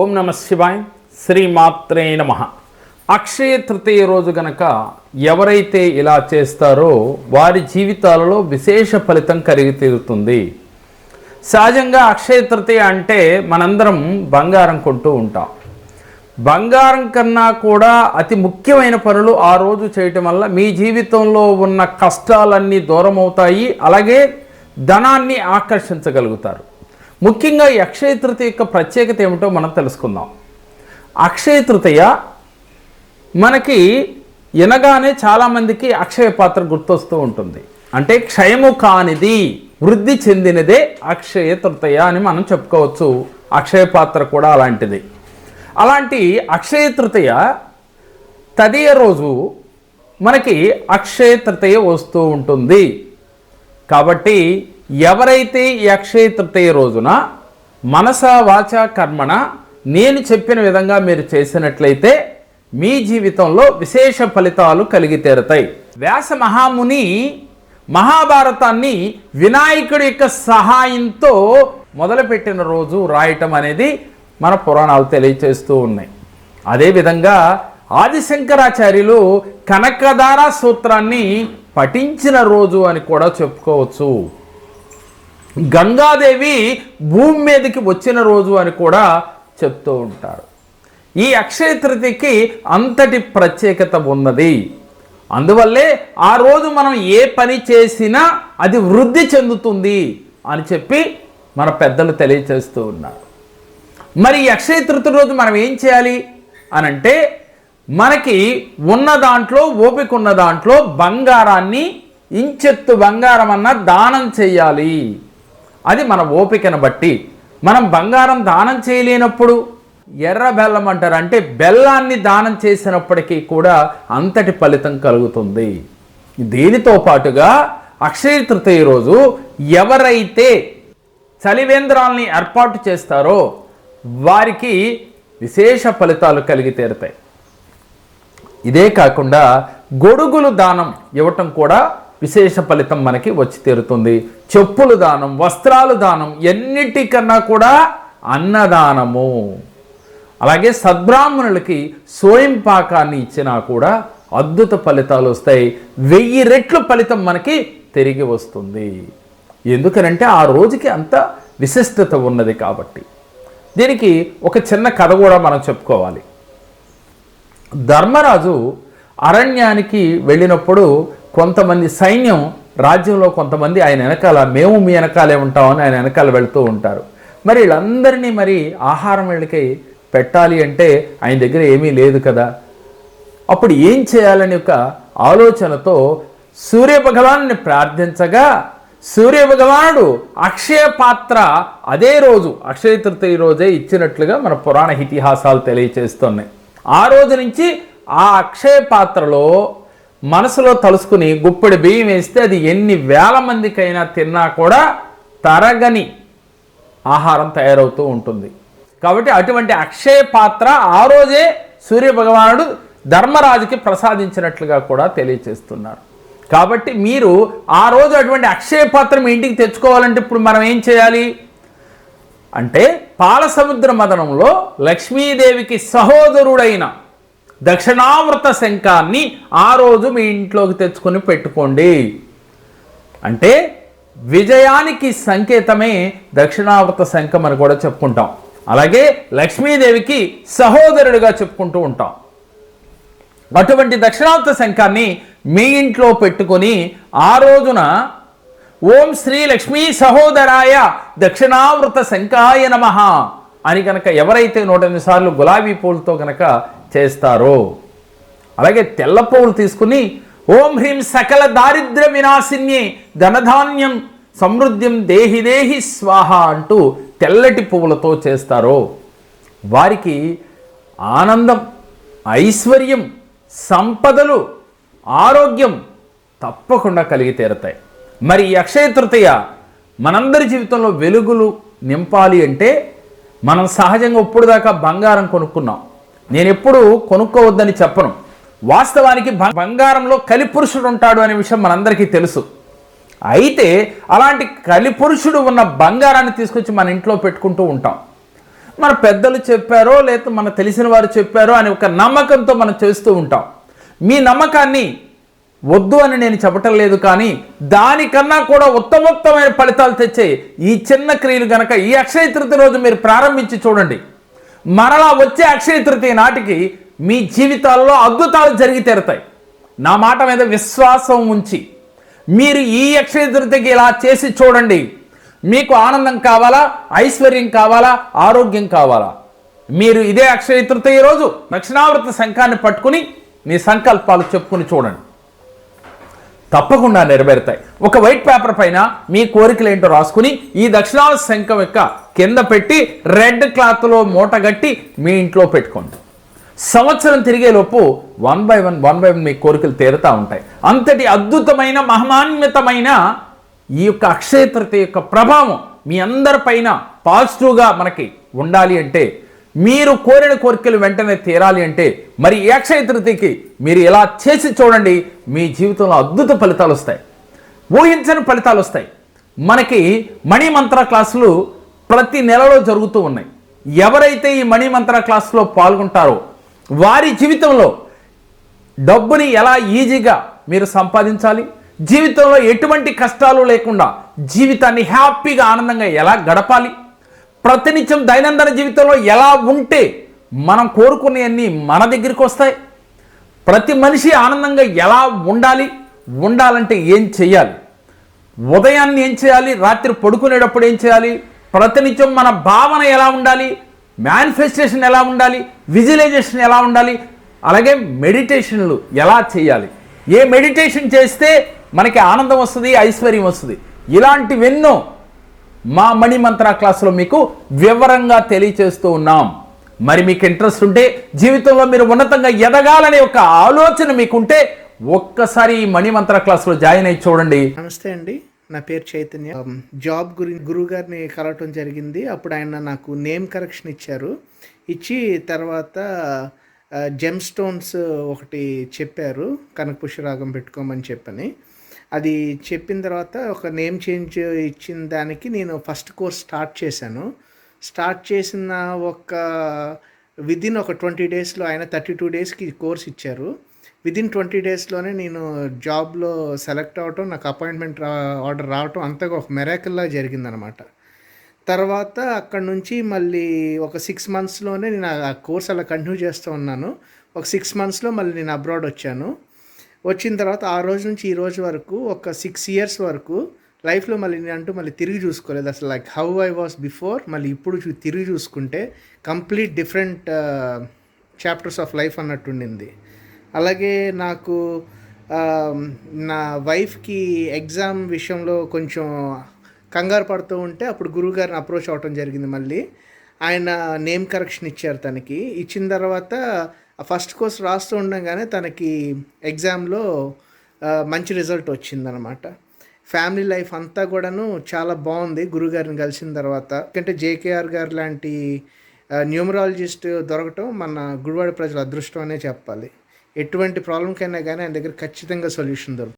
ఓం నమ శివాయ్ శ్రీమాత్రే నమ. అక్షయ తృతీయ రోజు గనక ఎవరైతే ఇలా చేస్తారో వారి జీవితాలలో విశేష ఫలితం కలిగి తీరుతుంది. సహజంగా అక్షయ తృతీయ అంటే మనందరం బంగారం కొంటూ ఉంటాం. బంగారం కన్నా కూడా అతి ముఖ్యమైన పనులు ఆ రోజు చేయటం వల్ల మీ జీవితంలో ఉన్న కష్టాలన్నీ దూరం అవుతాయి అలాగే ధనాన్ని ఆకర్షించగలుగుతారు. ముఖ్యంగా ఈ అక్షయ తృతీయ యొక్క ప్రత్యేకత ఏమిటో మనం తెలుసుకుందాం. అక్షయ తృతీయ మనకి వినగానే చాలామందికి అక్షయ పాత్ర గుర్తొస్తూ ఉంటుంది. అంటే క్షయము కానిది వృద్ధి చెందినదే అక్షయ తృతీయ అని మనం చెప్పుకోవచ్చు. అక్షయ పాత్ర కూడా అలాంటిది. అలాంటి అక్షయ తృతీయ తదియ రోజు మనకి అక్షయ తృతీయ వస్తూ ఉంటుంది. కాబట్టి ఎవరైతే ఈ అక్షయ తృతీయ రోజున మనస వాచ కర్మణ నేను చెప్పిన విధంగా మీరు చేసినట్లయితే మీ జీవితంలో విశేష ఫలితాలు కలిగి తీరతాయి. వ్యాస మహాముని మహాభారతాన్ని వినాయకుడి యొక్క సహాయంతో మొదలుపెట్టిన రోజు రాయటం అనేది మన పురాణాలు తెలియచేస్తూ ఉన్నాయి. అదేవిధంగా ఆదిశంకరాచార్యులు కనకదార సూత్రాన్ని పఠించిన రోజు అని కూడా చెప్పుకోవచ్చు. గంగాదేవి భూమి మీదకి వచ్చిన రోజు అని కూడా చెప్తూ ఉంటారు. ఈ అక్షయ తృతీయకి అంతటి ప్రత్యేకత ఉన్నది. అందువల్లే ఆ రోజు మనం ఏ పని చేసినా అది వృద్ధి చెందుతుంది అని చెప్పి మన పెద్దలు తెలియచేస్తూ ఉన్నారు. మరి ఈ అక్షయ తృతీయ రోజు మనం ఏం చేయాలి? అని అంటే మనకి ఉన్న దాంట్లో ఓపిక ఉన్న దాంట్లో బంగారాన్ని ఇంచెత్తు బంగారం అన్న దానం చేయాలి. అది మన ఓపికను బట్టి. మనం బంగారం దానం చేయలేనప్పుడు ఎర్ర బెల్లం అంటారు. అంటే బెల్లాన్ని దానం చేసినప్పటికీ కూడా అంతటి ఫలితం కలుగుతుంది. దీనితో పాటుగా? అక్షయ తృతీయ రోజు ఎవరైతే చలివేంద్రాలని ఏర్పాటు చేస్తారో వారికి విశేష ఫలితాలు కలిగి తీరుతాయి. ఇదే కాకుండా గొడుగులు దానం ఇవ్వటం కూడా విశేష ఫలితం మనకి వచ్చి తీరుతుంది. చెప్పులు దానం వస్త్రాలు దానం ఎన్నిటికన్నా కూడా అన్నదానము. అలాగే సద్బ్రాహ్మణులకి స్వయం పాకాన్ని ఇచ్చినా కూడా అద్భుత ఫలితాలు వస్తాయి. వెయ్యి రెట్లు ఫలితం మనకి తిరిగి వస్తుంది. ఎందుకనంటే ఆ రోజుకి అంత విశిష్టత ఉన్నది కాబట్టి. దీనికి ఒక చిన్న కథ కూడా మనం చెప్పుకోవాలి. ధర్మరాజు అరణ్యానికి వెళ్ళినప్పుడు కొంతమంది సైన్యం రాజ్యంలో కొంతమంది ఆయన వెనకాల మేము మీ వెనకాలే ఉంటామని ఆయన వెనకాల వెళుతూ ఉంటారు. మరి వీళ్ళందరినీ మరి ఆహారం వీళ్ళకి పెట్టాలి అంటే ఆయన దగ్గర ఏమీ లేదు కదా. అప్పుడు ఏం చేయాలని ఒక ఆలోచనతో సూర్య భగవాను ప్రార్థించగా సూర్య భగవానుడు అక్షయ పాత్ర అదే రోజు అక్షయ తృతీయ రోజే ఇచ్చినట్లుగా మన పురాణ ఇతిహాసాలు తెలియచేస్తున్నాయి. ఆ రోజు నుంచి ఆ అక్షయ పాత్రలో మనసులో తలుసుకుని గుప్పెడు బియ్యం వేస్తే అది ఎన్ని వేల మందికైనా తిన్నా కూడా తరగని ఆహారం తయారవుతూ ఉంటుంది. కాబట్టి అటువంటి అక్షయ పాత్ర ఆ రోజే సూర్య భగవానుడు ధర్మరాజుకి ప్రసాదించినట్లుగా కూడా తెలియచేస్తున్నారు కాబట్టి మీరు ఆ రోజు అటువంటి అక్షయ పాత్ర మీ ఇంటికి తెచ్చుకోవాలంటే ఇప్పుడు మనం ఏం చేయాలి? అంటే పాలసముద్ర మదనంలో లక్ష్మీదేవికి సహోదరుడైన దక్షిణావృత శంఖాన్ని ఆ రోజు మీ ఇంట్లోకి తెచ్చుకొని పెట్టుకోండి. అంటే విజయానికి సంకేతమే దక్షిణావృత శంఖం అని కూడా చెప్పుకుంటాం. అలాగే లక్ష్మీదేవికి సహోదరుడిగా చెప్పుకుంటూ ఉంటాం. అటువంటి దక్షిణావృత శంఖాన్ని మీ ఇంట్లో పెట్టుకొని ఆ రోజున ఓం శ్రీ లక్ష్మీ సహోదరాయ దక్షిణావృత శంఖాయ నమ అని కనుక ఎవరైతే నూట ఎనిమిది సార్లు గులాబీ పూలతో కనుక చేస్తారో? అలాగే తెల్ల పువ్వులు తీసుకుని ఓం హ్రీం సకల దారిద్ర్య వినాశిన్యే ధనధాన్యం సమృద్ధ్యం దేహి దేహి స్వాహ అంటూ తెల్లటి పువ్వులతో చేస్తారో? వారికి ఆనందం ఐశ్వర్యం సంపదలు ఆరోగ్యం తప్పకుండా కలిగి తీరతాయి. మరి అక్షయ తృతీయ మనందరి జీవితంలో వెలుగులు నింపాలి అంటే మనం సహజంగా ఇప్పుడు దాకా బంగారం కొనుక్కున్నాం. నేను ఎప్పుడు కొనుక్కోవద్దని చెప్పను. వాస్తవానికి బంగారంలో కలిపురుషుడు ఉంటాడు అనే విషయం మనందరికీ తెలుసు. అయితే అలాంటి కలిపురుషుడు ఉన్న బంగారాన్ని తీసుకొచ్చి మన ఇంట్లో పెట్టుకుంటూ ఉంటాం. మన పెద్దలు చెప్పారో లేదా మన తెలిసిన వారు చెప్పారో అనే ఒక నమ్మకంతో మనం చేస్తూ ఉంటాం. మీ నమ్మకాన్ని వద్దు అని నేను చెప్పటం లేదు కానీ దానికన్నా కూడా ఉత్తమోత్తమైన ఫలితాలు తెచ్చే ఈ చిన్న క్రియలు కనుక ఈ అక్షయ తృతీయ రోజు మీరు ప్రారంభించి చూడండి. మరలా వచ్చే అక్షయ తృతీయ నాటికి మీ జీవితాల్లో అద్భుతాలు జరిగి తీరుతాయి. నా మాట మీద విశ్వాసం ఉంచి మీరు ఈ అక్షయ తృతీయకి ఇలా చేసి చూడండి. మీకు ఆనందం కావాలా? ఐశ్వర్యం కావాలా? ఆరోగ్యం కావాలా? మీరు ఇదే అక్షయ తృతీయ రోజు దక్షిణావృత శంఖాన్ని పట్టుకుని మీ సంకల్పాలు చెప్పుకుని చూడండి. తప్పకుండా నెరవేరుతాయి. ఒక వైట్ పేపర్ పైన మీ కోరికలు ఏంటో రాసుకుని ఈ దక్షిణావృత శంఖం యొక్క కింద పెట్టి రెడ్ క్లాత్లో మూటగట్టి మీ ఇంట్లో పెట్టుకోండి. సంవత్సరం తిరిగేలోపు one by one one by one మీ కోరికలు తీరుతూ ఉంటాయి. అంతటి అద్భుతమైన మహమాన్వితమైన ఈ యొక్క అక్షయతృత యొక్క ప్రభావం మీ అందరిపైన పాజిటివ్గా మనకి ఉండాలి అంటే మీరు కోరిన కోరికలు వెంటనే తీరాలి అంటే మరి ఈ అక్షయ తృతీయకి మీరు ఇలా చేసి చూడండి మీ జీవితంలో అద్భుత ఫలితాలు వస్తాయి. ఊహించని ఫలితాలు వస్తాయి. మనకి మణి మంత్ర క్లాసులు ప్రతి నెలలో జరుగుతూ ఉన్నాయి. ఎవరైతే ఈ మణి మంత్ర క్లాసులో పాల్గొంటారో వారి జీవితంలో డబ్బుని ఎలా ఈజీగా మీరు సంపాదించాలి జీవితంలో ఎటువంటి కష్టాలు లేకుండా జీవితాన్ని హ్యాపీగా ఆనందంగా ఎలా గడపాలి ప్రతినిత్యం దైనందిన జీవితంలో ఎలా ఉంటే మనం కోరుకునేవన్నీ మన దగ్గరికి వస్తాయి ప్రతి మనిషి ఆనందంగా ఎలా ఉండాలి ఉండాలంటే ఏం చేయాలి ఉదయాన్ని ఏం చేయాలి రాత్రి పడుకునేటప్పుడు ఏం చేయాలి ప్రతినిత్యం మన భావన ఎలా ఉండాలి? మేనిఫెస్టేషన్ ఎలా ఉండాలి? విజువలైజేషన్ ఎలా ఉండాలి? అలాగే మెడిటేషన్లు ఎలా చేయాలి? ఏ మెడిటేషన్ చేస్తే మనకి ఆనందం వస్తుంది ఐశ్వర్యం వస్తుంది? ఇలాంటివెన్నో మా మణి మంత్ర క్లాసులో మీకు వివరంగా తెలియచేస్తూ ఉన్నాం. మరి మీకు ఇంట్రెస్ట్ ఉంటే జీవితంలో మీరు ఉన్నతంగా ఎదగాలనే ఒక ఆలోచన మీకుంటే ఒక్కసారి ఈ మణి మంత్ర క్లాసులో జాయిన్ అయ్యి చూడండి. నమస్తే అండి. నా పేరు చైతన్య. Um, జాబ్ గురించి గురువు గారిని కలవటం జరిగింది. అప్పుడు ఆయన నాకు నేమ్ కరెక్షన్ ఇచ్చారు. ఇచ్చి తర్వాత uh, జెమ్ స్టోన్స్ ఒకటి చెప్పారు. కనక పుష్యరాగం పెట్టుకోమని చెప్పని. అది చెప్పిన తర్వాత ఒక నేమ్ చేంజ్ ఇచ్చిన దానికి నేను ఫస్ట్ కోర్స్ స్టార్ట్ చేశాను. స్టార్ట్ చేసిన ఒక విదిన్ ఒక ట్వంటీ డేస్లో ఆయన థర్టీ టూ డేస్కి కోర్స్ ఇచ్చారు. విదిన్ ట్వంటీ డేస్లోనే నేను జాబ్లో సెలెక్ట్ అవ్వటం నాకు అపాయింట్మెంట్ రా ఆర్డర్ రావటం అంతగా ఒక మెరాకిల్లా జరిగిందనమాట తర్వాత అక్కడ నుంచి మళ్ళీ ఒక సిక్స్ మంత్స్లోనే నేను ఆ కోర్స్ అలా కంటిన్యూ చేస్తూ ఉన్నాను. ఒక సిక్స్ మంత్స్లో మళ్ళీ నేను అబ్రాడ్ వచ్చాను. వచ్చిన తర్వాత ఆ రోజు నుంచి ఈ రోజు వరకు ఒక సిక్స్ ఇయర్స్ వరకు లైఫ్లో మళ్ళీ నేను అంటూ మళ్ళీ తిరిగి చూసుకోలేదు. అసలు like how I was before మళ్ళీ ఇప్పుడు చూ- తిరిగి చూసుకుంటే complete different chapters of life అన్నట్టుండింది అలాగే నాకు నా వైఫ్కి ఎగ్జామ్ విషయంలో కొంచెం కంగారు పడుతూ ఉంటే అప్పుడు గురువుగారిని అప్రోచ్ అవ్వటం జరిగింది మళ్ళీ. ఆయన నేమ్ కరెక్షన్ ఇచ్చారు తనకి. ఇచ్చిన తర్వాత ఫస్ట్ కోర్స్ రాస్తూ ఉండగానే తనకి ఎగ్జామ్లో మంచి రిజల్ట్ వచ్చిందనమాట. ఫ్యామిలీ లైఫ్ అంతా కూడాను చాలా బాగుంది గురుగారిని కలిసిన తర్వాత. ఎందుకంటే జేకేఆర్ గారు లాంటి న్యూమరాలజిస్ట్ దొరకటం మన గుడివాడ ప్రజల అదృష్టం అనే చెప్పాలి. ఎటువంటి ప్రాబ్లంకైనా కానీ ఆయన దగ్గర ఖచ్చితంగా సొల్యూషన్ దొరుకుతుంది.